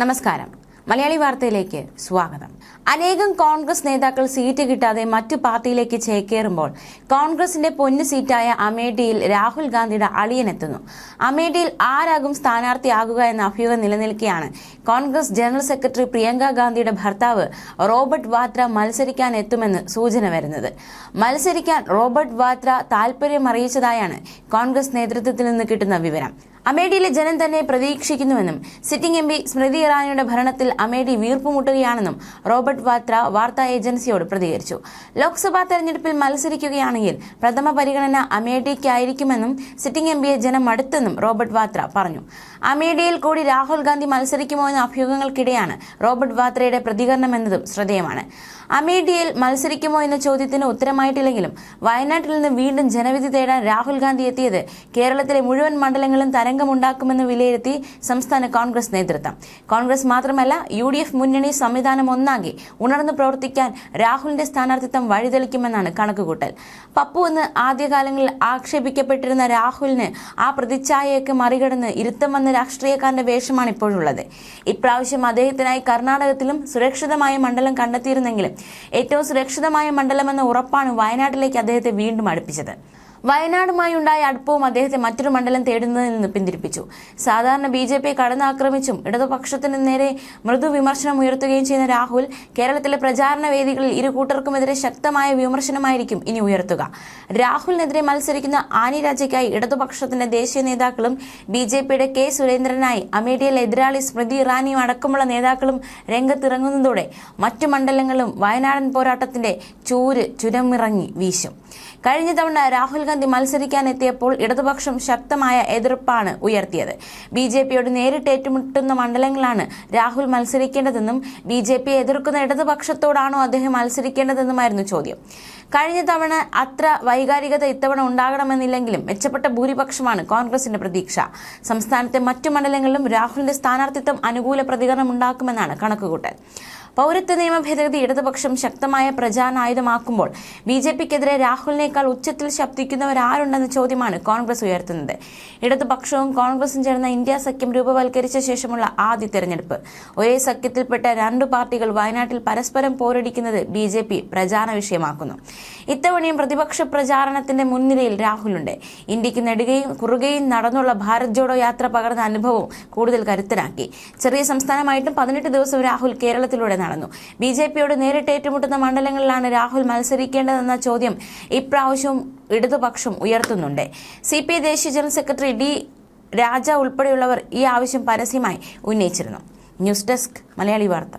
നമസ്കാരം. മലയാളി വാർത്തയിലേക്ക് സ്വാഗതം. അനേകം കോൺഗ്രസ് നേതാക്കൾ സീറ്റ് കിട്ടാതെ മറ്റു പാർട്ടിയിലേക്ക് ചേക്കേറുമ്പോൾ കോൺഗ്രസിന്റെ പൊന്നു സീറ്റായ അമേഠിയിൽ രാഹുൽ ഗാന്ധിയുടെ അളിയനെത്തുന്നു അമേഠിയിൽ ആരാകും സ്ഥാനാർത്ഥിയാകുക എന്ന അഭ്യൂഹം നിലനിൽക്കെയാണ് കോൺഗ്രസ് ജനറൽ സെക്രട്ടറി പ്രിയങ്ക ഗാന്ധിയുടെ ഭർത്താവ് റോബർട്ട് വാത്ര മത്സരിക്കാൻ എത്തുമെന്ന് സൂചന വരുന്നത്. മത്സരിക്കാൻ റോബർട്ട് വാത്ര താൽപര്യം അറിയിച്ചതായാണ് കോൺഗ്രസ് നേതൃത്വത്തിൽ നിന്ന് കിട്ടുന്ന വിവരം. അമേഠിയിലെ ജനം തന്നെ പ്രതീക്ഷിക്കുന്നുവെന്നും സിറ്റിംഗ് എം സ്മൃതി ഇറാനിയുടെ ഭരണത്തിൽ അമേഠി വീർപ്പുമുട്ടുകയാണെന്നും റോബർട്ട് വാത്ര വാർത്താ ഏജൻസിയോട് പ്രതികരിച്ചു. ലോക്സഭാ തെരഞ്ഞെടുപ്പിൽ മത്സരിക്കുകയാണെങ്കിൽ പ്രഥമ പരിഗണന അമേഠിക്കായിരിക്കുമെന്നും സിറ്റിംഗ് എം പിയെ ജനം അടുത്തെന്നും റോബർട്ട് വാത്ര പറഞ്ഞു. അമേഠിയിൽ കൂടി രാഹുൽ ഗാന്ധി മത്സരിക്കുമോ എന്ന അഭ്യൂഹങ്ങൾക്കിടെയാണ് റോബർട്ട് വാത്രയുടെ പ്രതികരണം എന്നതും ശ്രദ്ധേയമാണ്. അമേഠിയിൽ മത്സരിക്കുമോ എന്ന ചോദ്യത്തിന് ഉത്തരമായിട്ടില്ലെങ്കിലും വയനാട്ടിൽ നിന്ന് വീണ്ടും ജനവിധി തേടാൻ രാഹുൽ ഗാന്ധി എത്തിയത് കേരളത്തിലെ മുഴുവൻ മണ്ഡലങ്ങളും തരംഗമുണ്ടാക്കുമെന്ന് വിലയിരുത്തി സംസ്ഥാന കോൺഗ്രസ് നേതൃത്വം. കോൺഗ്രസ് മാത്രമല്ല യു ഡി എഫ് മുന്നണി സംവിധാനം ഒന്നാകെ ഉണർന്നു പ്രവർത്തിക്കാൻ രാഹുലിന്റെ സ്ഥാനാർത്ഥിത്വം വഴിതെളിക്കുമെന്നാണ് കണക്കുകൂട്ടൽ. പപ്പു എന്ന് ആദ്യകാലങ്ങളിൽ ആക്ഷേപിക്കപ്പെട്ടിരുന്ന രാഹുലിന് ആ പ്രതിച്ഛായയൊക്കെ മറികടന്ന് ഇരുത്തം വന്ന രാഷ്ട്രീയക്കാരന്റെ വേഷമാണ് ഇപ്പോഴുള്ളത്. ഇപ്രാവശ്യം അദ്ദേഹത്തിനായി കർണാടകത്തിലും സുരക്ഷിതമായ മണ്ഡലം കണ്ടെത്തിയിരുന്നെങ്കിലും ഏറ്റവും സുരക്ഷിതമായ മണ്ഡലമെന്ന ഉറപ്പാണ് വയനാട്ടിലേക്ക് അദ്ദേഹത്തെ വീണ്ടും അടുപ്പിച്ചത്. വയനാടുമായി ഉണ്ടായ അടുപ്പവും അദ്ദേഹത്തെ മറ്റൊരു മണ്ഡലം തേടുന്നതിൽ നിന്ന് പിന്തിരിപ്പിച്ചു. സാധാരണ ബി ജെ പി കടന്നാക്രമിച്ചും ഇടതുപക്ഷത്തിന് നേരെ മൃദു വിമർശനം ഉയർത്തുകയും ചെയ്യുന്ന രാഹുൽ കേരളത്തിലെ പ്രചാരണ വേദികളിൽ ഇരു കൂട്ടർക്കുമെതിരെ ശക്തമായ വിമർശനമായിരിക്കും ഇനി ഉയർത്തുക. രാഹുലിനെതിരെ മത്സരിക്കുന്ന ആനി രാജയ്ക്കായി ഇടതുപക്ഷത്തിന്റെ ദേശീയ നേതാക്കളും ബി ജെ പിയുടെ കെ സുരേന്ദ്രനായി അമേഠിയിലെ എതിരാളി സ്മൃതി ഇറാനിയും അടക്കമുള്ള നേതാക്കളും രംഗത്തിറങ്ങുന്നതോടെ മറ്റു മണ്ഡലങ്ങളും വയനാടൻ പോരാട്ടത്തിന്റെ ചൂര് ചുരമിറങ്ങി വീശും. കഴിഞ്ഞ തവണ രാഹുൽ ഗാന്ധി മത്സരിക്കാനെത്തിയപ്പോൾ ഇടതുപക്ഷം ശക്തമായ എതിർപ്പാണ് ഉയർത്തിയത്. ബി ജെ പിയോട് നേരിട്ട് ഏറ്റുമുട്ടുന്ന മണ്ഡലങ്ങളാണ് രാഹുൽ മത്സരിക്കേണ്ടതെന്നും ബി ജെ പി എതിർക്കുന്ന ഇടതുപക്ഷത്തോടാണോ അദ്ദേഹം മത്സരിക്കേണ്ടതെന്നുമായിരുന്നു ചോദ്യം. കഴിഞ്ഞ തവണ അത്ര വൈകാരികത ഇത്തവണ ഉണ്ടാകണമെന്നില്ലെങ്കിലും മെച്ചപ്പെട്ട ഭൂരിപക്ഷമാണ് കോൺഗ്രസിന്റെ പ്രതീക്ഷ. സംസ്ഥാനത്തെ മറ്റു മണ്ഡലങ്ങളിലും രാഹുലിന്റെ സ്ഥാനാർത്ഥിത്വം അനുകൂല പ്രതികരണം ഉണ്ടാക്കുമെന്നാണ് കണക്കുകൂട്ടൽ. പൗരത്വ നിയമ ഭേദഗതി ഇടതുപക്ഷം ശക്തമായ പ്രചാരണായുധമാക്കുമ്പോൾ ബി ജെ പിക്കെതിരെ രാഹുലിനേക്കാൾ ഉച്ചത്തിൽ ശബ്ദിക്കുന്നവരാരുണ്ടെന്ന ചോദ്യമാണ് കോൺഗ്രസ് ഉയർത്തുന്നത്. ഇടതുപക്ഷവും കോൺഗ്രസും ചേർന്ന ഇന്ത്യ സഖ്യം രൂപവൽക്കരിച്ച ശേഷമുള്ള ആദ്യ തെരഞ്ഞെടുപ്പ്. ഒരേ സഖ്യത്തിൽപ്പെട്ട രണ്ടു പാർട്ടികൾ വയനാട്ടിൽ പരസ്പരം പോരടിക്കുന്നത് ബി ജെ പി പ്രചാരണ വിഷയമാക്കുന്നു. ഇത്തവണയും പ്രതിപക്ഷ പ്രചാരണത്തിന്റെ മുൻനിരയിൽ രാഹുലുണ്ട്. ഇന്ത്യയ്ക്ക് നെടുകയും കുറുകയും നടന്നുള്ള ഭാരത് ജോഡോ യാത്ര പകർന്ന അനുഭവവും കൂടുതൽ കരുത്തരാക്കി. ചെറിയ സംസ്ഥാനമായിട്ടും പതിനെട്ട് ദിവസം രാഹുൽ കേരളത്തിലൂടെ നടന്നു. ബി ജെ പിയോട് നേരിട്ട് ഏറ്റുമുട്ടുന്ന മണ്ഡലങ്ങളിലാണ് രാഹുൽ മത്സരിക്കേണ്ടതെന്ന ചോദ്യം ഇപ്രാവശ്യവും ഇടതുപക്ഷം ഉയർത്തുന്നുണ്ട്. സി പി ഐ ദേശീയ ജനറൽ സെക്രട്ടറി ഡി രാജ ഉൾപ്പെടെയുള്ളവർ ഈ ആവശ്യം പരസ്യമായി ഉന്നയിച്ചിരുന്നു. ന്യൂസ് ഡെസ്ക് മലയാളി വാർത്ത.